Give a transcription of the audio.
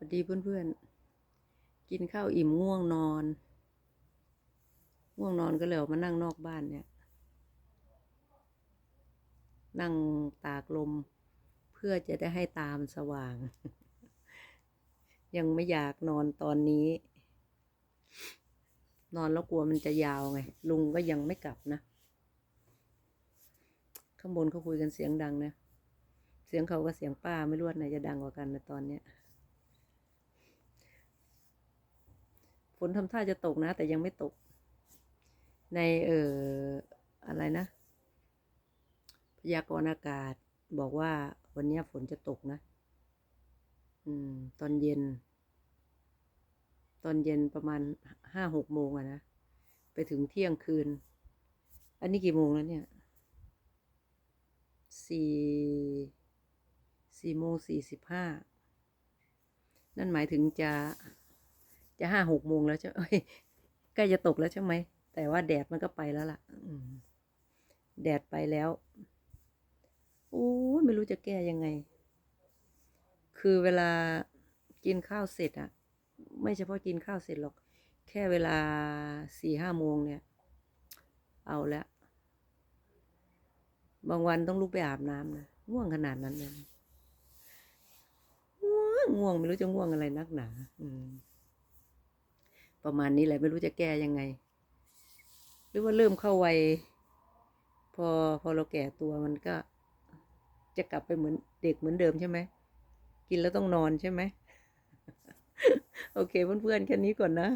สวัสดีเพื่อนๆ กินข้าวอิ่มง่วงนอน ง่วงนอนก็เลยออกมานั่งนอกบ้านเนี่ย นั่งตากลม เพื่อจะได้ให้ตามสว่าง ยังไม่อยากนอนตอนนี้ นอนแล้วกลัวมันจะยาวไง ลุงก็ยังไม่กลับนะ ข้างบนเขาคุยกันเสียงดังนะ เสียงเขากับเสียงป้าไม่รู้ว่าไหนจะดังกว่ากันนะตอนเนี้ย ฝนทำท่าจะตกนะ แต่ยังไม่ตก ในเอ่ออะไรนะ พยากรณ์อากาศบอกว่าวันนี้ฝนจะตกนะ อืม ตอนเย็น ตอนเย็นประมาณห้าหกโมงอะนะ ไปถึงเที่ยงคืน อันนี้กี่โมงแล้วเนี่ยสี่สี่โมงสี่สิบห้านั่นหมายถึงจะ จะห้าหกโมงแล้วใช่เอ้ยใกล้จะตกแล้วใช่ไหม แต่ว่าแดดมันก็ไปแล้วล่ะแดดไปแล้ว โอ้ไม่รู้จะแก้ยังไง คือเวลากินข้าวเสร็จอะไม่เฉพาะกินข้าวเสร็จหรอก แค่เวลาสี่ห้าโมงเนี่ย เอาละบางวันต้องลุกไปอาบน้ำนะง่วงขนาดนั้นเลยง่วงง่วงไม่รู้จะง่วงอะไรนักหนา อืม ประมาณนี้แหละไม่รู้จะแก้ยังไง หรือว่าเริ่มเข้าวัยพอพอเราแก่ตัวมันก็ จะกลับไปเหมือนเด็กเหมือนเดิมใช่ไหมกินแล้วต้องนอนใช่ไหมโอเคเพื่อนๆแค่นี้ก่อนนะ